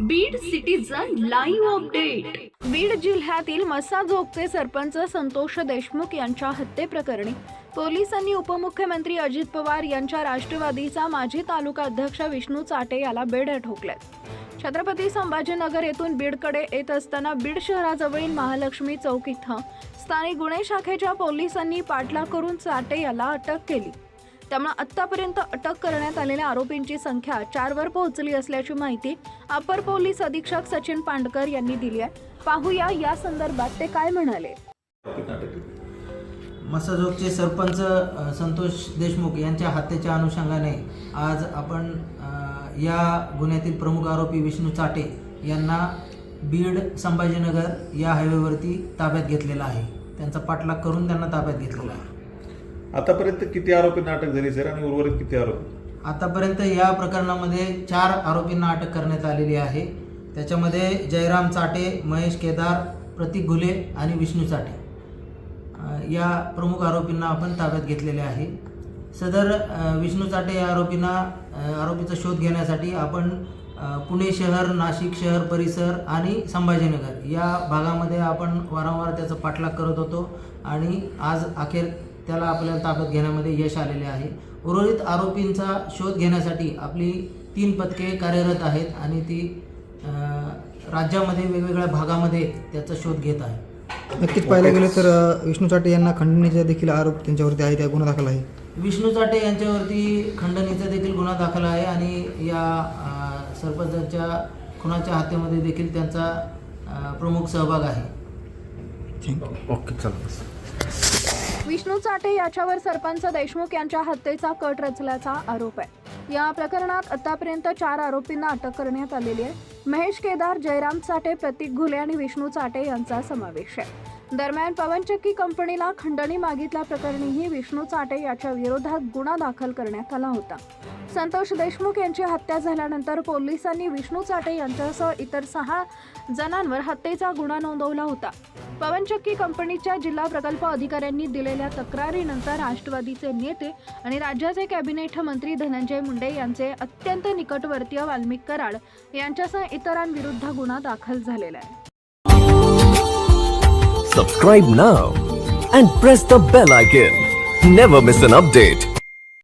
Beed citizen live update Beed जिल्ह्यातील मसाझोकचे सरपंच संतोष देशमुख यांच्या हत्येप्रकरणी पोलिसांनी उपमुख्यमंत्री अजित पवार यांच्या राष्ट्रवादीचा माजी तालुका अध्यक्ष विष्णू चाटे याला बेड्या ठोकल्यात छत्रपती संभाजीनगर येथून बीडकडे येत असताना बीड शहराजवळील महालक्ष्मी चौक इथं स्थानिक गुन्हे शाखेच्या पोलिसांनी पाठलाग करून चाटे याला अटक केली. त्यामुळे आतापर्यंत अटक करण्यात आलेल्या आरोपींची संख्या चारवर पोहोचली असल्याची माहिती अपर पोलीस अधीक्षक सचिन पांडकर यांनी दिली आहे. पाहूया या संदर्भात ते काय म्हणाले. मसाजोगचे सरपंच संतोष देशमुख यांच्या हत्येच्या अनुषंगाने आज आपण या गुन्ह्यातील प्रमुख आरोपी विष्णू चाटे यांना बीड संभाजीनगर या हायवेवरती ताब्यात घेतलेला आहे. त्यांचा पाठलाग करून त्यांना ताब्यात घेतलेला आहे. आतापर्यंत किती आरोपींना अटक झाली सर? आणि उर्वरित किती आरोपी? आतापर्यंत या प्रकरणामध्ये चार आरोपींना अटक करण्यात आलेली आहे. त्याच्यामध्ये जयराम चाटे महेश केदार प्रतीक घुले आणि विष्णू चाटे. या प्रमुख आरोपींना आपण ताब्यात घेतलेले आहे. सदर विष्णू चाटे या आरोपींना आरोपीचा शोध घेण्यासाठी आपण पुणे शहर नाशिक शहर परिसर आणि संभाजीनगर या भागामध्ये आपण वारंवार त्याचा पाठलाग करत होतो आणि आज अखेर त्याला आपल्याला ताब्यात घेण्यामध्ये यश आलेले आहे. उर्वरित आरोपींचा शोध घेण्यासाठी आपली तीन पथके कार्यरत आहेत आणि ती अ, राज्यामध्ये वेगवेगळ्या भागामध्ये त्याचा शोध घेत आहे. नक्कीच पाहायला गेलं तर विष्णू चाटे यांना खंडणीचा देखील आरोप त्यांच्यावरती आहे त्या गुन्हा दाखल आहे. विष्णू चाटे यांच्यावरती खंडणीचा देखील गुन्हा दाखल आहे आणि या सरपंचाच्या खुनाच्या हत्येमध्ये देखील त्यांचा प्रमुख सहभाग आहे. थँक्यू ओके चला विष्णू चाटे याच्यावर सरपंच देशमुख यांच्या हत्येचा कट रचल्याचा आरोप आहे. या प्रकरणात आतापर्यंत चार आरोपींना अटक करण्यात आलेली आहे. महेश केदार जयराम चाटे प्रतीक घुले आणि विष्णू चाटे यांचा समावेश आहे. दरम्यान पवनचक्की कंपनीला खंडणी मागितल्या प्रकरणीही विष्णू चाटे याच्या विरोधात गुन्हा दाखल करण्यात आला होता. संतोष देशमुख यांची हत्या झाल्यानंतर पोलिसांनी विष्णू चाटे यांच्यासह इतर सहा जणांवर हत्येचा गुन्हा नोंदवला होता. पवनचक्की कंपनीच्या जिल्हा प्रकल्प अधिकाऱ्यांनी दिलेल्या तक्रारीनंतर राष्ट्रवादीचे नेते आणि राज्याचे कॅबिनेट मंत्री धनंजय मुंडे यांचे अत्यंत निकटवर्तीय वाल्मिक कराड यांच्यासह इतरांविरुद्ध गुन्हा दाखल झालेला आहे. Subscribe now and press the bell icon never miss an update